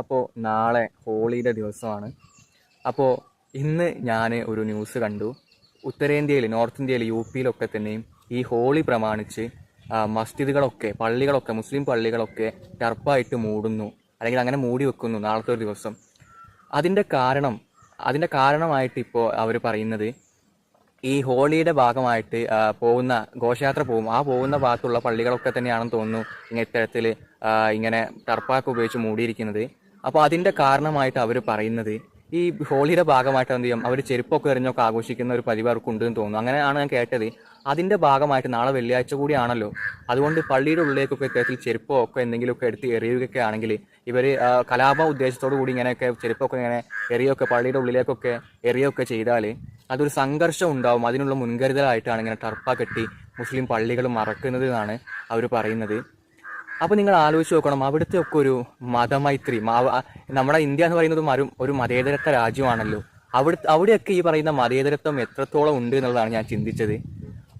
അപ്പോൾ നാളെ ഹോളിയുടെ ദിവസമാണ്. അപ്പോൾ ഇന്ന് ഞാൻ ഒരു ന്യൂസ് കണ്ടു. ഉത്തരേന്ത്യയിൽ നോർത്ത് ഇന്ത്യയിൽ യു പിയിലൊക്കെ തന്നെയും ഈ ഹോളി പ്രമാണിച്ച് മസ്ജിദുകളൊക്കെ പള്ളികളൊക്കെ മുസ്ലിം പള്ളികളൊക്കെ ടർപ്പായിട്ട് മൂടുന്നു. അല്ലെങ്കിൽ അങ്ങനെ മൂടി വെക്കുന്നു നാളത്തെ ഒരു ദിവസം. അതിന്റെ കാരണം അതിന്റെ കാരണമായിട്ട് ഇപ്പോൾ അവർ പറയുന്നത് ഈ ഹോളിയുടെ ഭാഗമായിട്ട് പോകുന്ന ഘോഷയാത്ര പോകും. ആ പോകുന്ന ഭാഗത്തുള്ള പള്ളികളൊക്കെ തന്നെയാണെന്ന് തോന്നുന്നു ഇങ്ങനെ ഇത്തരത്തിൽ ഇങ്ങനെ ടർപ്പാക്ക് ഉപയോഗിച്ച് മൂടിയിരിക്കുന്നത്. അപ്പോൾ അതിന്റെ കാരണമായിട്ട് അവർ പറയുന്നത് ഈ ഹോളിയുടെ ഭാഗമായിട്ട് എന്ത് ചെയ്യും? അവർ ചെരുപ്പൊക്കെ എറിഞ്ഞൊക്കെ ആഘോഷിക്കുന്ന ഒരു പതിവ് അവർക്ക് ഉണ്ടെന്ന് തോന്നുന്നു. അങ്ങനെയാണ് ഞാൻ കേട്ടത്. അതിന്റെ ഭാഗമായിട്ട് നാളെ വെള്ളിയാഴ്ച കൂടിയാണല്ലോ. അതുകൊണ്ട് പള്ളിയുടെ ഉള്ളിലേക്കൊക്കെ ഇത്തരത്തിൽ ചെരുപ്പോ ഒക്കെ എന്തെങ്കിലുമൊക്കെ എടുത്ത് എറിയുകയൊക്കെ ആണെങ്കിൽ ഇവർ കലാപ ഉദ്ദേശത്തോടു കൂടി ഇങ്ങനെയൊക്കെ ചെരുപ്പൊക്കെ ഇങ്ങനെ എറിയൊക്കെ പള്ളിയുടെ ഉള്ളിലേക്കൊക്കെ എറിയൊക്കെ ചെയ്താൽ അതൊരു സംഘർഷം ഉണ്ടാവും. അതിനുള്ള മുൻകരുതലായിട്ടാണ് ഇങ്ങനെ ടർപ്പ കെട്ടി മുസ്ലിം പള്ളികൾ മറക്കുന്നത് എന്നാണ് അവർ പറയുന്നത്. അപ്പോൾ നിങ്ങൾ ആലോചിച്ച് നോക്കണം അവിടുത്തെ ഒക്കെ ഒരു മതമൈത്രി നമ്മുടെ ഇന്ത്യ എന്ന് പറയുന്നത് ഒരു ഒരു മതേതരത്വ രാജ്യമാണല്ലോ. അവിടെ അവിടെയൊക്കെ ഈ പറയുന്ന മതേതരത്വം എത്രത്തോളം ഉണ്ട് എന്നുള്ളതാണ് ഞാൻ ചിന്തിച്ചത്.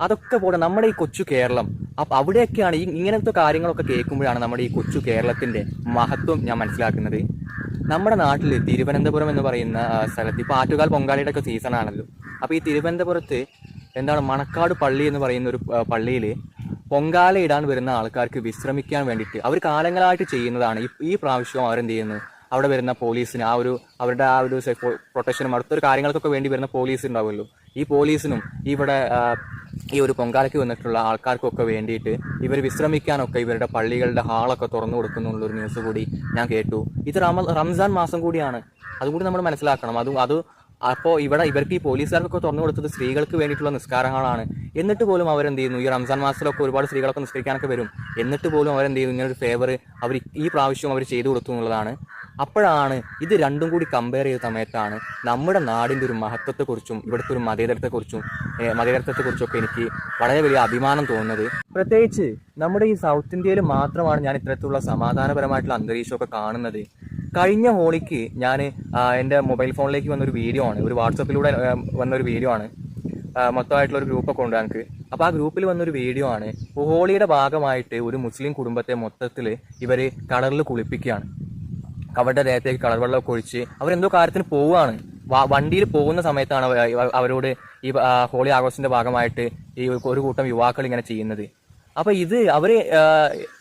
അതൊക്കെ പോട്ടെ നമ്മുടെ ഈ കൊച്ചു കേരളം അപ്പം അവിടെയൊക്കെയാണ് ഈ ഇങ്ങനത്തെ കാര്യങ്ങളൊക്കെ കേൾക്കുമ്പോഴാണ് നമ്മുടെ ഈ കൊച്ചു കേരളത്തിന്റെ മഹത്വം ഞാൻ മനസ്സിലാക്കുന്നത്. നമ്മുടെ നാട്ടിൽ തിരുവനന്തപുരം എന്ന് പറയുന്ന സ്ഥലത്ത് ഇപ്പോൾ ആറ്റുകാൽ പൊങ്കാലയുടെ ഒക്കെ സീസൺ ആണല്ലോ. അപ്പോൾ ഈ തിരുവനന്തപുരത്ത് എന്താണ് മണക്കാട് പള്ളി എന്ന് പറയുന്ന ഒരു പള്ളിയിൽ പൊങ്കാല ഇടാൻ വരുന്ന ആൾക്കാർക്ക് വിശ്രമിക്കാൻ വേണ്ടിയിട്ട് അവർ കാലങ്ങളായിട്ട് ചെയ്യുന്നതാണ്. ഈ ഈ പ്രാവശ്യം അവരെന്ത് ചെയ്യുന്നു? അവിടെ വരുന്ന പോലീസിന് ആ ഒരു അവരുടെ ആ ഒരു പ്രൊട്ടക്ഷനും അടുത്തൊരു കാര്യങ്ങൾക്കൊക്കെ വേണ്ടി വരുന്ന പോലീസ് ഉണ്ടാവുമല്ലോ. ഈ പോലീസിനും ഇവിടെ ഈ ഒരു പൊങ്കാലയ്ക്ക് വന്നിട്ടുള്ള ആൾക്കാർക്കൊക്കെ വേണ്ടിയിട്ട് ഇവർ വിശ്രമിക്കാനൊക്കെ ഇവരുടെ പള്ളികളുടെ ഹാളൊക്കെ തുറന്നു കൊടുക്കുന്നുള്ളൊരു ന്യൂസ് കൂടി ഞാൻ കേട്ടു. ഇത് റമ റംസാൻ മാസം കൂടിയാണ്. അതുകൂടി നമ്മൾ മനസ്സിലാക്കണം. അത് അത് അപ്പോൾ ഇവിടെ ഇവർക്ക് ഈ പോലീസുകാർക്കൊക്കെ തുറന്നു കൊടുത്തത് സ്ത്രീകൾക്ക് വേണ്ടിയിട്ടുള്ള നിസ്കാരങ്ങളാണ്. എന്നിട്ട് പോലും അവരെന്ത് ചെയ്യുന്നു ഈ റംസാൻ മാസത്തിലൊക്കെ ഒരുപാട് സ്ത്രീകളൊക്കെ നിസ്കരിക്കാനൊക്കെ വരും. എന്നിട്ട് പോലും അവരെന്ത് ചെയ്യുന്നു ഇങ്ങനൊരു ഫേവർ അവർ ഈ പ്രാവശ്യം അവർ ചെയ്തു കൊടുത്തു എന്നുള്ളതാണ്. അപ്പോഴാണ് ഇത് രണ്ടും കൂടി കമ്പയർ ചെയ്ത സമയത്താണ് നമ്മുടെ നാടിന്റെ ഒരു മഹത്വത്തെക്കുറിച്ചും ഇവിടുത്തെ ഒരു മതേതരത്തെക്കുറിച്ചും മതേതരത്വത്തെക്കുറിച്ചൊക്കെ എനിക്ക് വളരെ വലിയ അഭിമാനം തോന്നുന്നത്. പ്രത്യേകിച്ച് നമ്മുടെ ഈ സൗത്ത് ഇന്ത്യയിൽ മാത്രമാണ് ഞാൻ ഇത്തരത്തിലുള്ള സമാധാനപരമായിട്ടുള്ള അന്തരീക്ഷമൊക്കെ കാണുന്നത്. കഴിഞ്ഞ ഹോളിക്ക് ഞാൻ എന്റെ മൊബൈൽ ഫോണിലേക്ക് വന്നൊരു വീഡിയോ ആണ്. ഒരു വാട്സപ്പിലൂടെ വന്നൊരു വീഡിയോ ആണ്. മൊത്തമായിട്ടുള്ള ഒരു ഗ്രൂപ്പൊക്കെ ഉണ്ട് എനിക്ക് അപ്പോൾ ആ ഗ്രൂപ്പിൽ വന്നൊരു വീഡിയോ ആണ്. ഹോളിയുടെ ഭാഗമായിട്ട് ഒരു മുസ്ലിം കുടുംബത്തെ മൊത്തത്തിൽ ഇവർ കളറിൽ കുളിപ്പിക്കുകയാണ്. അവരുടെ ദേഹത്തേക്ക് കളർ വെള്ളമൊക്കെ ഒഴിച്ച് അവരെന്തോ കാര്യത്തിന് പോവുകയാണ്. വണ്ടിയിൽ പോകുന്ന സമയത്താണ് അവ- അവ- അവരോട് ഈ ഹോളി ആഘോഷത്തിന്റെ ഭാഗമായിട്ട് ഈ ഒരു കൂട്ടം യുവാക്കൾ ഇങ്ങനെ ചെയ്യുന്നത്. അപ്പൊ ഇത് അവർ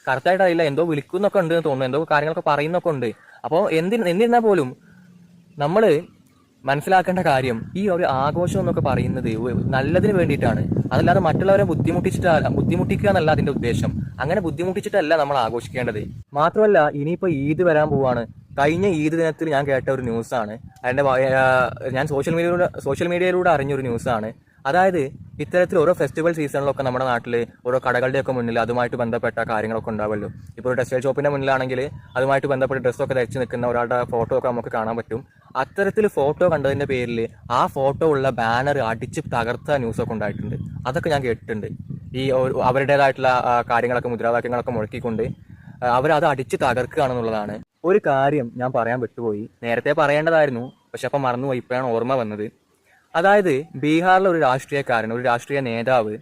കറക്റ്റായിട്ട് അറിയില്ല. എന്തോ വിളിക്കുന്നൊക്കെ ഉണ്ട് തോന്നുന്നു. എന്തോ കാര്യങ്ങളൊക്കെ പറയുന്നൊക്കെ ഉണ്ട്. അപ്പോൾ എന്തി എന്നിരുന്നാൽ പോലും നമ്മൾ മനസ്സിലാക്കേണ്ട കാര്യം ഈ ഒരു ആഘോഷം എന്നൊക്കെ പറയുന്നത് നല്ലതിന് വേണ്ടിയിട്ടാണ്. അതല്ലാതെ മറ്റുള്ളവരെ ബുദ്ധിമുട്ടിച്ചിട്ടല്ല ബുദ്ധിമുട്ടിക്കുക എന്നല്ല അതിന്റെ ഉദ്ദേശം. അങ്ങനെ ബുദ്ധിമുട്ടിച്ചിട്ടല്ല നമ്മൾ ആഘോഷിക്കേണ്ടത്. മാത്രമല്ല ഇനിയിപ്പോൾ ഈദ് വരാൻ പോവാണ്. കഴിഞ്ഞ ഈദ് ദിനത്തിൽ ഞാൻ കേട്ട ഒരു ന്യൂസാണ്. അതിന്റെ ഞാൻ സോഷ്യൽ മീഡിയയിലൂടെ സോഷ്യൽ മീഡിയയിലൂടെ അറിഞ്ഞൊരു ന്യൂസാണ്. അതായത് ഇത്തരത്തിൽ ഓരോ ഫെസ്റ്റിവൽ സീസണിലൊക്കെ നമ്മുടെ നാട്ടിൽ ഓരോ കടകളുടെയൊക്കെ മുന്നിൽ അതുമായിട്ട് ബന്ധപ്പെട്ട കാര്യങ്ങളൊക്കെ ഉണ്ടാവുമല്ലോ ഇപ്പോൾ ഒരു ടെക്സ്റ്റൈൽ ഷോപ്പിന്റെ മുന്നിലാണെങ്കിൽ അതുമായിട്ട് ബന്ധപ്പെട്ട ഡ്രസ്സൊക്കെ ധരിച്ച് നിൽക്കുന്ന ഒരാളുടെ ഫോട്ടോ ഒക്കെ നമുക്ക് കാണാൻ പറ്റും. അത്തരത്തിൽ ഫോട്ടോ കണ്ടതിന്റെ പേരിൽ ആ ഫോട്ടോ ഉള്ള ബാനർ അടിച്ച് തകർത്ത ന്യൂസൊക്കെ ഉണ്ടായിട്ടുണ്ട്. അതൊക്കെ ഞാൻ കേട്ടിട്ടുണ്ട്. ഈ അവരുടേതായിട്ടുള്ള കാര്യങ്ങളൊക്കെ മുദ്രാവാക്യങ്ങളൊക്കെ മുഴക്കിക്കൊണ്ട് അവരത് അടിച്ച് തകർക്കുകയാണെന്നുള്ളതാണ് ഒരു കാര്യം ഞാൻ പറയാൻ വിട്ടുപോയി. നേരത്തെ പറയേണ്ടതായിരുന്നു. പക്ഷെ അപ്പം മറന്നുപോയി. ഇപ്പോഴാണ് ഓർമ്മ വന്നത്. അതായത് ബീഹാറിലെ ഒരു രാഷ്ട്രീയക്കാരൻ ഒരു രാഷ്ട്രീയ നേതാവ്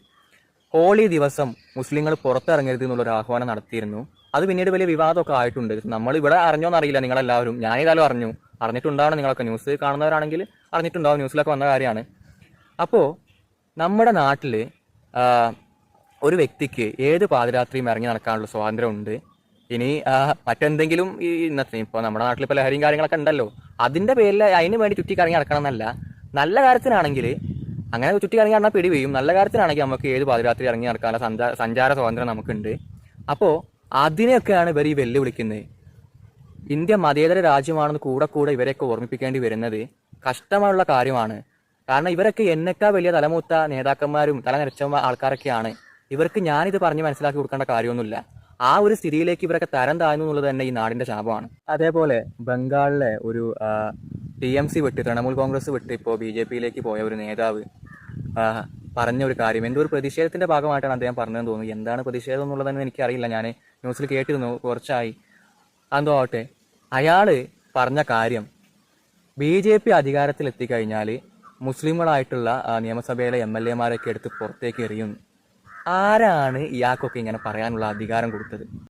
ഹോളി ദിവസം മുസ്ലിങ്ങൾ പുറത്തിറങ്ങരുത് എന്നുള്ളൊരു ആഹ്വാനം നടത്തിയിരുന്നു. അത് പിന്നീട് വലിയ വിവാദമൊക്കെ ആയിട്ടുണ്ട്. നമ്മൾ ഇവിടെ അറിഞ്ഞോന്ന് അറിയില്ല നിങ്ങളെല്ലാവരും. ഞാനേതായാലും അറിഞ്ഞു. അറിഞ്ഞിട്ടുണ്ടാവണം നിങ്ങളൊക്കെ ന്യൂസ് കാണുന്നവരാണെങ്കിൽ അറിഞ്ഞിട്ടുണ്ടാവും ന്യൂസിലൊക്കെ വന്ന കാര്യമാണ്. അപ്പോൾ നമ്മുടെ നാട്ടിൽ ഒരു വ്യക്തിക്ക് ഏത് പാതിരാത്രിയും ഇറങ്ങി നടക്കാനുള്ള സ്വാതന്ത്ര്യമുണ്ട്. ഇനി മറ്റെന്തെങ്കിലും ഈ ഇന്നത്തെ ഇപ്പോൾ നമ്മുടെ നാട്ടിൽ ഇപ്പോൾ ലഹരിയും കാര്യങ്ങളൊക്കെ ഉണ്ടല്ലോ. അതിന്റെ പേരിൽ അതിന് വേണ്ടി ചുറ്റി കറങ്ങി നടക്കണം എന്നല്ല നല്ല കാര്യത്തിനാണെങ്കിൽ അങ്ങനെ ചുറ്റി കറങ്ങി നടന്നാൽ പിടി വീഴും നല്ല കാര്യത്തിനാണെങ്കിൽ നമുക്ക് ഏത് പാതിരാത്രി ഇറങ്ങി നടക്കാനുള്ള സഞ്ചാര സഞ്ചാര സ്വാതന്ത്ര്യം നമുക്കുണ്ട്. അപ്പോൾ അതിനെയൊക്കെയാണ് ഇവർ ഈ വെല്ലുവിളിക്കുന്നത്. ഇന്ത്യ മതേതര രാജ്യമാണെന്ന് കൂടെ കൂടെ ഇവരെയൊക്കെ ഓർമ്മിപ്പിക്കേണ്ടി വരുന്നത് കഷ്ടമുള്ള കാര്യമാണ്. കാരണം ഇവരൊക്കെ എന്നെക്കാ വലിയ തലമൂത്ത നേതാക്കന്മാരും തലനിരച്ച ആൾക്കാരൊക്കെയാണ്. ഇവർക്ക് ഞാനിത് പറഞ്ഞ് മനസ്സിലാക്കി കൊടുക്കേണ്ട കാര്യമൊന്നുമില്ല. ആ ഒരു സ്ഥിതിയിലേക്ക് ഇവരൊക്കെ തരം താഴ്ന്നു എന്നുള്ളത് തന്നെ ഈ നാടിന്റെ ശാപമാണ്. അതേപോലെ ബംഗാളിലെ ഒരു ടി എം സി വിട്ട് തൃണമൂൽ കോൺഗ്രസ് വിട്ട് ഇപ്പോൾ ബി ജെ പിയിലേക്ക് പോയ ഒരു നേതാവ് പറഞ്ഞ ഒരു കാര്യം. എന്റെ ഒരു പ്രതിഷേധത്തിന്റെ ഭാഗമായിട്ടാണ് അദ്ദേഹം പറഞ്ഞതെന്ന് തോന്നുന്നു. എന്താണ് പ്രതിഷേധം എന്നുള്ളതെന്ന് എനിക്കറിയില്ല. ഞാൻ ന്യൂസിൽ കേട്ടിരുന്നു കുറച്ചായി. എന്തോ ആവട്ടെ. അയാൾ പറഞ്ഞ കാര്യം ബി ജെ പി അധികാരത്തിൽ എത്തിക്കഴിഞ്ഞാൽ മുസ്ലിങ്ങളായിട്ടുള്ള നിയമസഭയിലെ എം എൽ എമാരൊക്കെ എടുത്ത് പുറത്തേക്ക് എറിയും ആരാണ് ഇയാൾക്കൊക്കെ ഇങ്ങനെ പറയാനുള്ള അധികാരം കൊടുത്തത്?